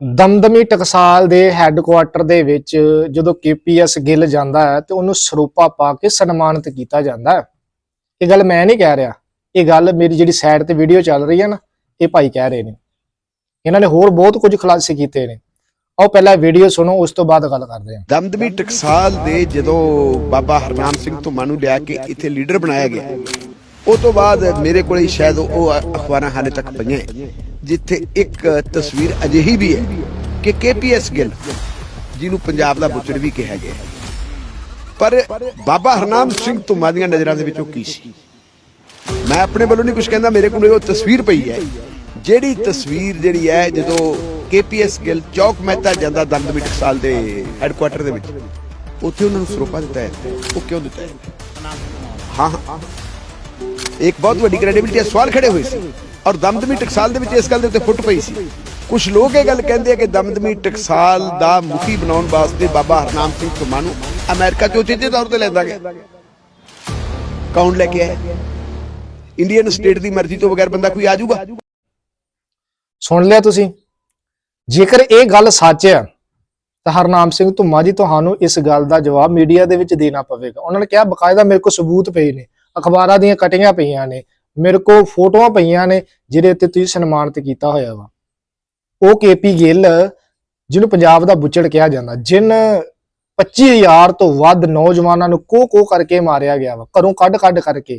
ਦਮਦਮੀ ਟਕਸਾਲ ਦੇ ਹੈੱਡਕੁਆਟਰ ਦੇ ਵਿੱਚ ਜਦੋਂ ਕੇਪੀਐਸ ਗਿੱਲ ਜਾਂਦਾ ਹੈ ਤੇ ਉਹਨੂੰ ਸਰੂਪਾ ਪਾ ਕੇ ਸਨਮਾਨਿਤ ਕੀਤਾ ਜਾਂਦਾ ਹੈ। ਇਹ ਗੱਲ ਮੈਂ ਨਹੀਂ ਕਹਿ ਰਿਹਾ। ਇਹ ਗੱਲ ਮੇਰੀ ਜਿਹੜੀ ਸਾਈਡ ਤੇ ਵੀਡੀਓ ਚੱਲ ਰਹੀ ਹੈ ਨਾ, ਇਹ ਭਾਈ ਕਹਿ ਰਹੇ ਨੇ। ਇਹਨਾਂ ਨੇ ਹੋਰ ਬਹੁਤ ਕੁਝ ਖੁਲਾਸੇ ਕੀਤੇ ਨੇ। ਆਓ ਪਹਿਲਾਂ ਵੀਡੀਓ ਸੁਣੋ, ਉਸ ਤੋਂ ਬਾਅਦ ਗੱਲ ਕਰਦੇ ਹਾਂ। ਦਮਦਮੀ ਟਕਸਾਲ ਦੇ ਜਦੋਂ ਬਾਬਾ ਹਰਨਾਮ ਸਿੰਘ ਧੁੰਮਾ ਨੂੰ ਲਿਆ ਕੇ ਇੱਥੇ ਲੀਡਰ ਬਣਾਇਆ ਗਿਆ, ਉਹ ਤੋਂ ਬਾਅਦ ਮੇਰੇ ਕੋਲੇ ਸ਼ਾਇਦ ਉਹ ਅਖਬਾਰਾਂ ਹਾਲੇ ਤੱਕ ਪਈਆਂ ਜਿੱਥੇ ਇੱਕ ਤਸਵੀਰ ਅਜਿਹੀ ਵੀ ਹੈ ਕਿ ਕੇਪੀਐਸ ਗਿੱਲ, ਜਿਹਨੂੰ ਪੰਜਾਬ ਦਾ ਬੁੱਚੜ ਵੀ ਕਿਹਾ ਗਿਆ ਪਰ ਬਾਬਾ ਹਰਨਾਮ ਸਿੰਘ ਧੁੰਮਾ ਦੀਆਂ ਨਜ਼ਰਾਂ ਦੇ ਵਿੱਚ ਉਹ ਕੀ ਸੀ? ਮੈਂ ਆਪਣੇ ਵੱਲੋਂ ਨਹੀਂ ਕੁਝ ਕਹਿੰਦਾ, ਮੇਰੇ ਕੋਲ ਉਹ ਤਸਵੀਰ ਪਈ ਹੈ। ਜਿਹੜੀ ਤਸਵੀਰ ਜਿਹੜੀ ਹੈ, ਜਦੋਂ ਕੇਪੀਐਸ ਗਿੱਲ ਚੌਕ ਮਹਿਤਾ ਜਾਂਦਾ ਦਮਦਮੀ ਸਾਲ ਦੇ ਹੈੱਡਕੁਆਟਰ ਦੇ ਵਿੱਚ, ਉੱਥੇ ਉਹਨਾਂ ਨੂੰ ਸਰੋਪਾ ਦਿੱਤਾ ਹੈ। ਉਹ ਕਿਉਂ ਦਿੱਤਾ ਹੈ? ਹਾਂ ਹਾਂ। ਇੱਕ ਬਹੁਤ ਵੱਡੀ ਕ੍ਰੈਡੀਬਿਲਟੀ ਹੈ। ਸਵਾਲ ਖੜੇ ਹੋਏ ਸੀ। ਔਰ ਦਮਦਮੀ ਟਕਸਾਲ ਦੇ ਵਿੱਚ ਇਸ ਗੱਲ ਦੇ ਉੱਤੇ ਫੁੱਟ ਪਈ ਸੀ। ਕੁਝ ਲੋਕ ਇਹ ਗੱਲ ਕਹਿੰਦੇ ਆ ਕਿ ਦਮਦਮੀ ਟਕਸਾਲ ਦਾ ਮੁਖੀ ਬਣਾਉਣ ਵਾਸਤੇ ਬਾਬਾ ਹਰਨਾਮ ਸਿੰਘ ਧੁੰਮਾ ਨੂੰ ਅਮਰੀਕਾ ਤੋਂ ਚੀਜ਼ੇ ਤੌਰ ਤੇ ਲੈਂਦਾ ਗਿਆ। ਕੌਣ ਲੈ ਕੇ ਆਇਆ? ਇੰਡੀਅਨ ਸਟੇਟ ਦੀ ਮਰਜ਼ੀ ਤੋਂ ਬਗੈਰ ਬੰਦਾ ਕੋਈ ਆ ਸੁਣ ਲਿਆ ਤੁਸੀਂ। ਜੇਕਰ ਇਹ ਗੱਲ ਸੱਚ ਹੈ ਤਾਂ ਹਰਨਾਮ ਸਿੰਘ ਧੁੰਮਾ ਜੀ ਤੁਹਾਨੂੰ ਇਸ ਗੱਲ ਦਾ ਜਵਾਬ ਮੀਡੀਆ ਦੇ ਵਿੱਚ ਦੇਣਾ ਪਵੇਗਾ। ਉਹਨਾਂ ਨੇ ਕਿਹਾ, ਬਕਾਇਦਾ ਮੇਰੇ ਕੋਲ ਸਬੂਤ ਪਏ ਨੇ। ਅਖਬਾਰਾਂ ਦੀਆਂ ਕਟੀਆਂ ਪਈਆਂ ਨੇ। ਮੇਰੇ ਕੋਲ ਫੋਟੋਆਂ ਪਈਆਂ ਨੇ, ਜਿਹਦੇ ਉੱਤੇ ਤੁਸੀਂ ਸਨਮਾਨਿਤ ਕੀਤਾ ਹੋਇਆ ਵਾ। ਉਹ ਕੇਪੀ ਗਿੱਲ, ਜਿਹਨੂੰ ਪੰਜਾਬ ਦਾ ਬੁੱਚੜ ਕਿਹਾ ਜਾਂਦਾ, ਜਿਨ 25000 ਤੋਂ ਵੱਧ ਨੌਜਵਾਨਾਂ ਨੂੰ ਕੋ ਕੋ ਕਰਕੇ ਮਾਰਿਆ ਗਿਆ ਵਾ, ਘਰੋਂ ਕੱਢ ਕੱਢ ਕਰਕੇ।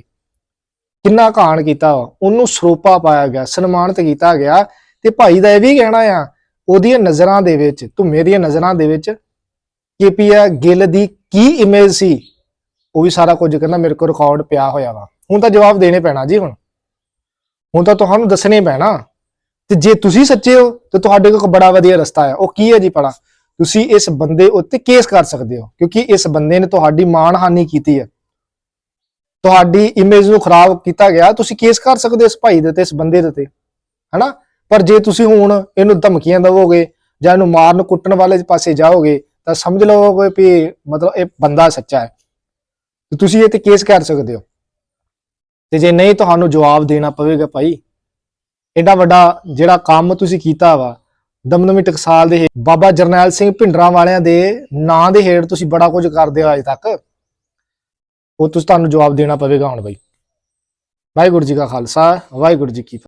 ਕਿੰਨਾ ਘਾਣ ਕੀਤਾ ਵਾ, ਉਹਨੂੰ ਸਰੋਪਾ ਪਾਇਆ ਗਿਆ, ਸਨਮਾਨਿਤ ਕੀਤਾ ਗਿਆ। ਤੇ ਭਾਈ ਦਾ ਇਹ ਵੀ ਕਹਿਣਾ ਆ, ਉਹਦੀਆਂ ਨਜ਼ਰਾਂ ਦੇ ਵਿੱਚ, ਧੁੰਮੇ ਦੀਆਂ ਨਜ਼ਰਾਂ ਦੇ ਵਿੱਚ ਕੇਪੀਆ ਗਿੱਲ ਦੀ ਕੀ ਇਮੇਜ ਸੀ, ਉਹ ਵੀ ਸਾਰਾ ਕੁਝ ਕਹਿੰਦਾ ਮੇਰੇ ਕੋਲ ਰਿਕਾਰਡ ਪਿਆ ਹੋਇਆ ਵਾ। ਹੁਣ ਤਾਂ ਜਵਾਬ ਦੇਣੇ ਪੈਣਾ ਜੀ ਹੁਣ। ਹੁਣ ਤਾਂ ਤੁਹਾਨੂੰ ਦੱਸਣੇ ਪੈਣਾ। ਤੇ ਜੇ ਤੁਸੀਂ ਸੱਚੇ ਹੋ, ਤੇ ਤੁਹਾਡੇ ਕੋਲ ਬੜਾ ਵਧੀਆ ਰਸਤਾ ਹੈ ਉਹ ਕੀ ਹੈ ਜੀ ਪੜਾ ਤੁਸੀਂ ਇਸ ਬੰਦੇ ਉੱਤੇ ਕੇਸ ਕਰ ਸਕਦੇ ਹੋ, ਕਿਉਂਕਿ ਇਸ ਬੰਦੇ ਨੇ ਤੁਹਾਡੀ ਮਾਣਹਾਨੀ ਕੀਤੀ ਹੈ। ਤੁਹਾਡੀ ਇਮੇਜ ਨੂੰ ਖਰਾਬ ਕੀਤਾ ਗਿਆ, ਤੁਸੀਂ ਕੇਸ ਕਰ ਸਕਦੇ ਹੋ ਇਸ ਭਾਈ ਦੇ ਤੇ ਇਸ ਬੰਦੇ ਦੇ ਤੇ ਹਨਾ? ਪਰ ਜੇ ਤੁਸੀਂ ਹੁਣ ਇਹਨੂੰ ਧਮਕੀਆਂ ਦੇਵੋਗੇ, ਜਾਂ ਇਹਨੂੰ ਮਾਰਨ ਕੁੱਟਣ ਵਾਲੇ ਪਾਸੇ ਜਾਓਗੇ, ਤਾਂ ਸਮਝ ਲਓਗੇ ਵੀ ਮਤਲਬ ਇਹ ਬੰਦਾ ਸੱਚਾ ਹੈ। ਤੁਸੀਂ ਇਹ ਤੇ ਕੇਸ ਕਰ ਸਕਦੇ ਹੋ। ਤੇ ਜੇ ਨਹੀਂ ਤੁਹਾਨੂੰ ਜਵਾਬ ਦੇਣਾ ਪਵੇਗਾ ਭਾਈ ਐਡਾ ਵੱਡਾ ਜਿਹੜਾ ਕੰਮ ਤੁਸੀਂ ਕੀਤਾ ਵਾ, ਦਮਦਮੀ ਟਕਸਾਲ ਦੇ ਹੇ- ਬਾਬਾ ਜਰਨੈਲ ਸਿੰਘ ਭਿੰਡਰਾਂ ਵਾਲਿਆਂ ਦੇ ਨਾਂ ਦੇ ਹੇਠ ਤੁਸੀਂ ਬੜਾ ਕੁਝ ਕਰਦੇ ਹੋ ਅਜੇ ਤੱਕ। ਉਹ ਤੁਸੀਂ ਤੁਹਾਨੂੰ ਜਵਾਬ ਦੇਣਾ ਪਵੇਗਾ ਹੁਣ ਬਾਈ। ਵਾਹਿਗੁਰੂ ਜੀ ਕਾ ਖਾਲਸਾ, ਵਾਹਿਗੁਰੂ ਜੀ ਕੀ ਫਤਿਹ।